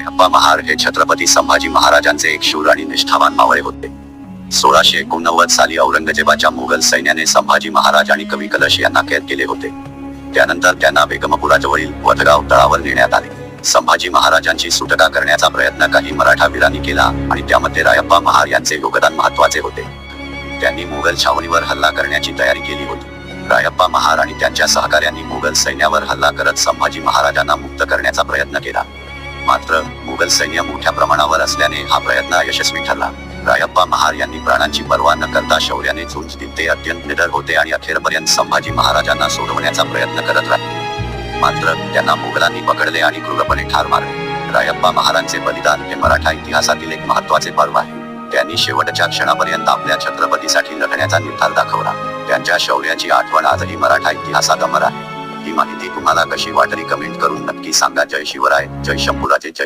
रायप्पा महार हे छत्रपती संभाजी महाराजांचे एक शूर आणि निष्ठावान मावळे होते. सोळाशे एकोणनव्वद साली औरंगजेबाच्या मुघल सैन्याने संभाजी महाराज आणि कवी कलश यांना कैद केले होते. त्यानंतर त्यांना बेगमपुराजवळील वधगाव तळावर नेण्यात आले. संभाजी महाराजांची सुटका करण्याचा प्रयत्न काही मराठा वीरांनी केला आणि त्यामध्ये रायप्पा महार यांचे योगदान महत्त्वाचे होते. त्यांनी मुघल छावणीवर हल्ला करण्याची तयारी केली होती. रायप्पा महार आणि त्यांच्या सहकाऱ्यांनी मुघल सैन्यावर हल्ला करत संभाजी महाराजांना मुक्त करण्याचा प्रयत्न केला. मात्र मुघल सैन्य मोठ्या प्रमाणावर असल्याने हा प्रयत्न अयशस्वी ठरला. रायप्पा महार यांनी प्राणांची पर्वा न करता शौर्याने झुंज दिली. ते अत्यंत निडर होते आणि अखेरपर्यंत संभाजी महाराजांना सोडवण्याचा प्रयत्न करत राहिले. मात्र त्यांना मुघलांनी पकडले आणि क्रूरपणे ठार मारले. रायप्पा महाराजांचे बलिदान हे मराठा इतिहासातील एक महत्त्वाचे पर्व आहे. त्यांनी शेवटच्या क्षणापर्यंत आपल्या छत्रपतीसाठी लढण्याचा निर्धार दाखवला. त्यांच्या शौर्याची आठवण आजही मराठा इतिहासात अमर आहे. ही माहिती. तुम्हाला कशी वाटली कमेंट करून नक्की सांगा. जय शिवराय जय शंभूराजे जय